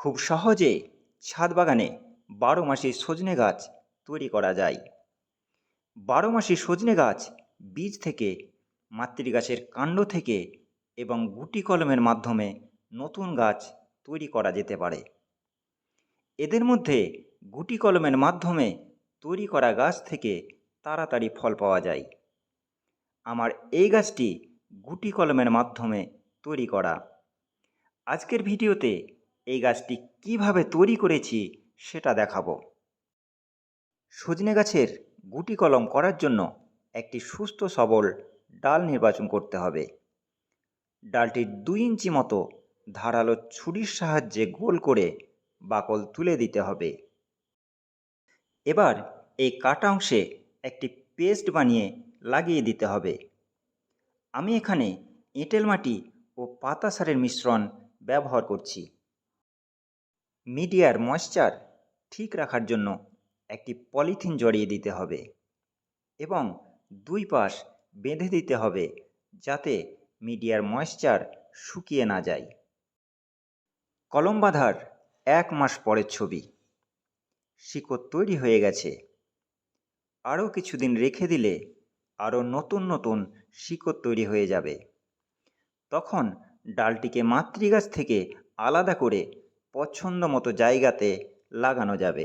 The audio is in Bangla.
খুব সহজে ছাদ বাগানে বারো মাসি সজনে গাছ তৈরি করা যায়। বারো মাসি সজনে গাছ বীজ থেকে, মাতৃগাছের কাণ্ড থেকে এবং গুটি কলমের মাধ্যমে নতুন গাছ তৈরি করা যেতে পারে। এদের মধ্যে গুটি কলমের মাধ্যমে তৈরি করা গাছ থেকে তাড়াতাড়ি ফল পাওয়া যায়। আমার এই গাছটি গুটি কলমের মাধ্যমে তৈরি করা। আজকের ভিডিওতে এই গাছটি কীভাবে তৈরি করেছি সেটা দেখাবো। সজনে গাছের গুটি কলম করার জন্য একটি সুস্থ সবল ডাল নির্বাচন করতে হবে। ডালটির দুই ইঞ্চি মতো ধারালো ছুরির সাহায্যে গোল করে বাকল তুলে দিতে হবে। এবার এই কাটা অংশে একটি পেস্ট বানিয়ে লাগিয়ে দিতে হবে। আমি এখানে এঁটেল মাটি ও পাতা সারের মিশ্রণ ব্যবহার করছি। মিডিয়ার ময়েশ্চার ঠিক রাখার জন্য একটি পলিথিন জড়িয়ে দিতে হবে এবং দুই পাশ বেঁধে দিতে হবে যাতে মিডিয়ার ময়েশ্চার শুকিয়ে না যায়। কলম বাঁধার এক মাস পরের ছবি। শিকড় তৈরি হয়ে গেছে। আরও কিছুদিন রেখে দিলে আরও নতুন নতুন শিকড় তৈরি হয়ে যাবে। তখন ডালটিকে মাতৃগাছ থেকে আলাদা করে পছন্দ মতো জায়গাতে লাগানো যাবে।